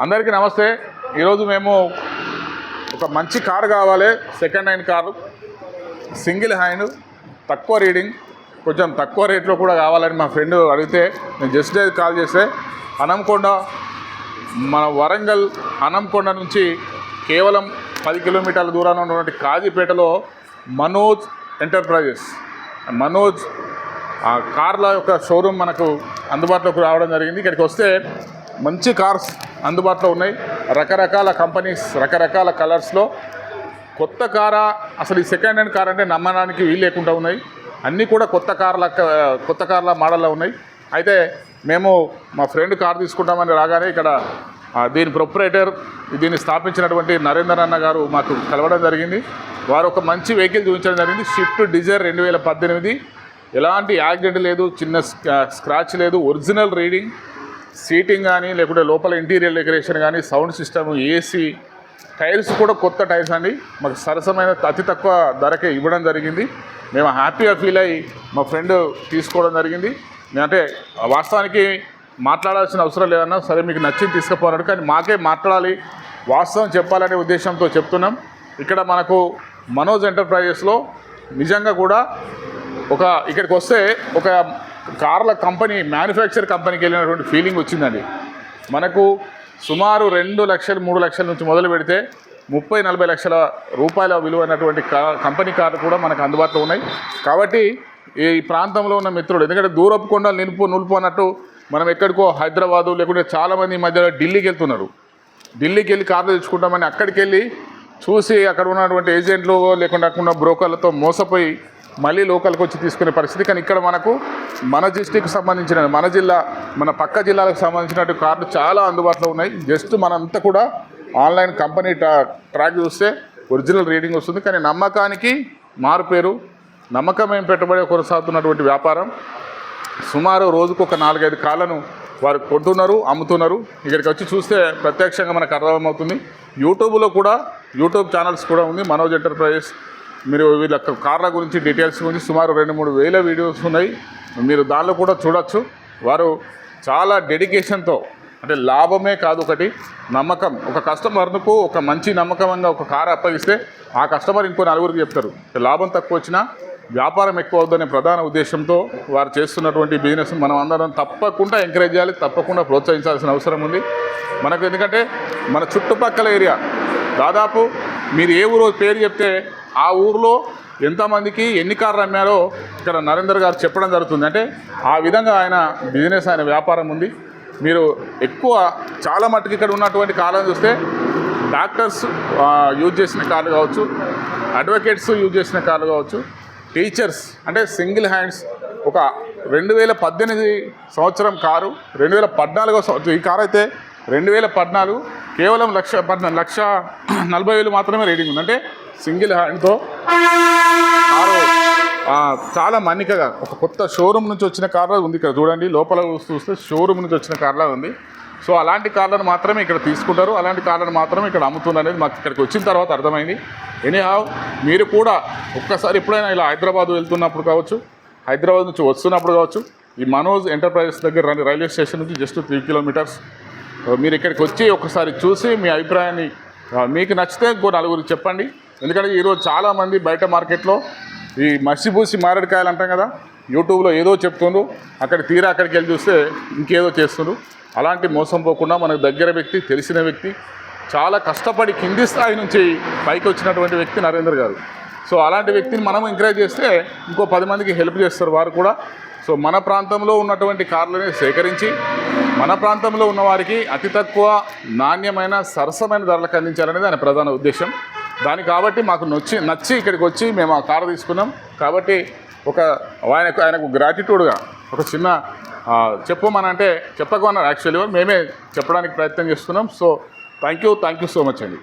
అందరికీ నమస్తే. ఈరోజు మేము ఒక మంచి కారు కావాలి. Second hand car. Single hand తక్కువ రీడింగ్ కొంచెం తక్కువ రేట్లో కూడా కావాలని మా ఫ్రెండ్ అడిగితే నేను జస్ట్ డే కాల్ చేస్తే అనంకొండ మన వరంగల్ అనంకొండ నుంచి కేవలం పది కిలోమీటర్ల దూరంలో ఉన్నటువంటి కాజీపేటలో మనోజ్ ఎంటర్ప్రైజెస్. మనోజ్ ఆ కార్ల యొక్క షోరూమ్ మనకు అందుబాటులోకి రావడం జరిగింది. ఇక్కడికి వస్తే మంచి కార్స్ అందుబాటులో ఉన్నాయి. రకరకాల కంపెనీస్ రకరకాల కలర్స్లో. కొత్త కారా అసలు ఈ సెకండ్ హ్యాండ్ కార్ అంటే నమ్మడానికి వీలు లేకుండా ఉన్నాయి. అన్నీ కూడా కొత్త కార్ల కొత్త కార్ల మోడల్లో ఉన్నాయి. అయితే మేము మా ఫ్రెండ్ కార్ తీసుకుంటామని రాగానే ఇక్కడ దీని ప్రొపరేటర్ దీన్ని స్థాపించినటువంటి నరేందర్ అన్న గారు మాకు కలవడం జరిగింది. వారు ఒక మంచి వెహికల్ చూపించడం జరిగింది. షిఫ్ట్ డిజైర్ రెండు వేల పద్దెనిమిది. ఎలాంటి యాక్సిడెంట్ లేదు. చిన్న స్క్రా- స్క్రాచ్ లేదు. Original reading. సీటింగ్ కానీ లేకుంటే లోపల ఇంటీరియర్ డెకరేషన్ కానీ సౌండ్ సిస్టమ్ ఏసీ టైర్స్ కూడా కొత్త టైర్స్ అండి. మాకు సరసమైన అతి తక్కువ ధరకే ఇవ్వడం జరిగింది. మేము హ్యాపీగా ఫీల్ అయ్యి మా ఫ్రెండ్ తీసుకోవడం జరిగింది. అంటే వాస్తవానికి మాట్లాడాల్సిన అవసరం లేదన్నా సరే మీకు నచ్చింది తీసుకుపోరాడు కానీ మాకే మాట్లాడాలి. వాస్తవం చెప్పాలనే ఉద్దేశంతో చెప్తున్నాం. ఇక్కడ మనకు మనోజ్ ఎంటర్ప్రైజెస్లో నిజంగా కూడా ఒక ఇక్కడికి వస్తే ఒక కార్ల కంపెనీ మ్యానుఫ్యాక్చర్ కంపెనీకి వెళ్ళినటువంటి ఫీలింగ్ వచ్చిందండి. మనకు సుమారు రెండు లక్షలు మూడు లక్షల నుంచి మొదలు పెడితే ముప్పై నలభై లక్షల రూపాయల విలువైనటువంటి కా కంపెనీ కార్లు కూడా మనకు అందుబాటులో ఉన్నాయి. కాబట్టి ఈ ప్రాంతంలో ఉన్న మిత్రుడు ఎందుకంటే దూరపు కొండలు నిలుపు నులుపు అన్నట్టు మనం ఎక్కడికో హైదరాబాదు లేకుంటే చాలామంది ఈ మధ్యలో ఢిల్లీకి వెళ్తున్నారు. ఢిల్లీకి వెళ్ళి కార్లు తెచ్చుకుంటామని అక్కడికి వెళ్ళి చూసి అక్కడ ఉన్నటువంటి ఏజెంట్లు లేకుండా బ్రోకర్లతో మోసపోయి మళ్ళీ లోకల్కి వచ్చి తీసుకునే పరిస్థితి. కానీ ఇక్కడ మనకు మన డిస్టిక్ సంబంధించిన మన జిల్లా మన పక్క జిల్లాలకు సంబంధించినటువంటి కార్లు చాలా అందుబాటులో ఉన్నాయి. జస్ట్ మనంతా కూడా ఆన్లైన్ కంపెనీ ట్రా ట్రాక్ చూస్తే ఒరిజినల్ రీడింగ్ వస్తుంది. కానీ నమ్మకానికి మారుపేరు నమ్మకమైన పెట్టుబడి కొనసాగుతున్నటువంటి వ్యాపారం. సుమారు రోజుకు ఒక నాలుగైదు కాళ్ళను వారు కొంటున్నారు అమ్ముతున్నారు. ఇక్కడికి వచ్చి చూస్తే ప్రత్యక్షంగా మనకు అర్థమవుతుంది. యూట్యూబ్లో కూడా యూట్యూబ్ ఛానల్స్ కూడా ఉంది. మనోజ్ ఎంటర్ప్రైజెస్ మీరు వీళ్ళ కార్ల గురించి డీటెయిల్స్ గురించి సుమారు రెండు మూడు వేల వీడియోస్ ఉన్నాయి. మీరు దానిలో కూడా చూడొచ్చు. వారు చాలా డెడికేషన్తో అంటే లాభమే కాదు ఒకటి నమ్మకం. ఒక కస్టమర్కు ఒక మంచి నమ్మకంగా ఒక కారు అప్పగిస్తే ఆ కస్టమర్ ఇంకో నలుగురికి చెప్తారు. లాభం తక్కువ వచ్చినా వ్యాపారం ఎక్కువ అవుతుందనే ప్రధాన ఉద్దేశంతో వారు చేస్తున్నటువంటి బిజినెస్ మనం అందరం తప్పకుండా ఎంకరేజ్ చేయాలి తప్పకుండా ప్రోత్సహించాల్సిన అవసరం ఉంది. మనకు ఎందుకంటే మన చుట్టుపక్కల ఏరియా దాదాపు మీరు ఏ ఊరు పేరు చెప్తే ఆ ఊరిలో ఎంతమందికి ఎన్ని కార్లు అమ్మారో ఇక్కడ నరేందర్ గారు చెప్పడం జరుగుతుంది. అంటే ఆ విధంగా ఆయన బిజినెస్ ఆయన వ్యాపారం ఉంది. మీరు ఎక్కువ చాలా మట్టుకు ఇక్కడ ఉన్నటువంటి కాలం చూస్తే డాక్టర్స్ యూజ్ చేసిన కార్లు కావచ్చు అడ్వకేట్స్ యూజ్ చేసిన కార్లు కావచ్చు టీచర్స్ అంటే సింగిల్ హ్యాండ్స్ ఒక రెండు వేల పద్దెనిమిది సంవత్సరం కారు రెండు వేల పద్నాలుగో సంవత్సరం ఈ కారు అయితే రెండు వేల పద్నాలుగు కేవలం లక్ష పద్నాలుగు లక్ష నలభై వేలు మాత్రమే రేటింగ్ ఉంది. అంటే సింగిల్ హ్యాండ్తో కారు చాలా మన్నికగా. ఒక కొత్త షోరూమ్ నుంచి వచ్చిన కార్లా ఉంది ఇక్కడ. చూడండి లోపల చూస్తే షోరూమ్ నుంచి వచ్చిన కార్లా ఉంది. సో అలాంటి కార్లను మాత్రమే ఇక్కడ తీసుకుంటారు. అలాంటి కార్లను మాత్రమే ఇక్కడ అమ్ముతుందనేది అనేది మాకు ఇక్కడికి వచ్చిన తర్వాత అర్థమైంది. ఎనీహావ్ మీరు కూడా ఒక్కసారి ఎప్పుడైనా ఇలా హైదరాబాద్ వెళ్తున్నప్పుడు కావచ్చు హైదరాబాద్ నుంచి వస్తున్నప్పుడు కావచ్చు ఈ మనోజ్ ఎంటర్ప్రైజెస్ దగ్గర రండి. రైల్వే స్టేషన్ నుంచి జస్ట్ త్రీ కిలోమీటర్స్. మీరు ఇక్కడికి వచ్చి ఒకసారి చూసి మీ అభిప్రాయాన్ని మీకు నచ్చితే ఇంకో నలుగురికి చెప్పండి. ఎందుకంటే ఈరోజు చాలామంది బయట మార్కెట్లో ఈ మసిబూసి మారేడుకాయలు అంటాం కదా యూట్యూబ్లో ఏదో చెప్తుండ్రు అక్కడ తీరా అక్కడికి వెళ్ళి చూస్తే ఇంకేదో చేస్తుండ్రు. అలాంటి మోసం పోకుండా మనకు దగ్గర వ్యక్తి తెలిసిన వ్యక్తి చాలా కష్టపడి కింది స్థాయి నుంచి పైకి వచ్చినటువంటి వ్యక్తి నరేంద్ర గారు. సో అలాంటి వ్యక్తిని మనం ఎంకరేజ్ చేస్తే ఇంకో పది మందికి హెల్ప్ చేస్తారు వారు కూడా. సో మన ప్రాంతంలో ఉన్నటువంటి కార్లని సేకరించి మన ప్రాంతంలో ఉన్న వారికి అతి తక్కువ నాణ్యమైన సరసమైన ధరలకు అందించాలనేది ఆయన ప్రధాన ఉద్దేశం. దాని కాబట్టి మాకు నచ్చి నచ్చి ఇక్కడికి వచ్చి మేము ఆ కారు తీసుకున్నాం. కాబట్టి ఒక ఆయనకు ఆయనకు గ్రాటిట్యూడ్గా ఒక చిన్న చెప్పమనంటే చెప్పకమన్నారు యాక్చువల్లీ మేమే చెప్పడానికి ప్రయత్నం చేస్తున్నాం. So thank you thank you so much అండి.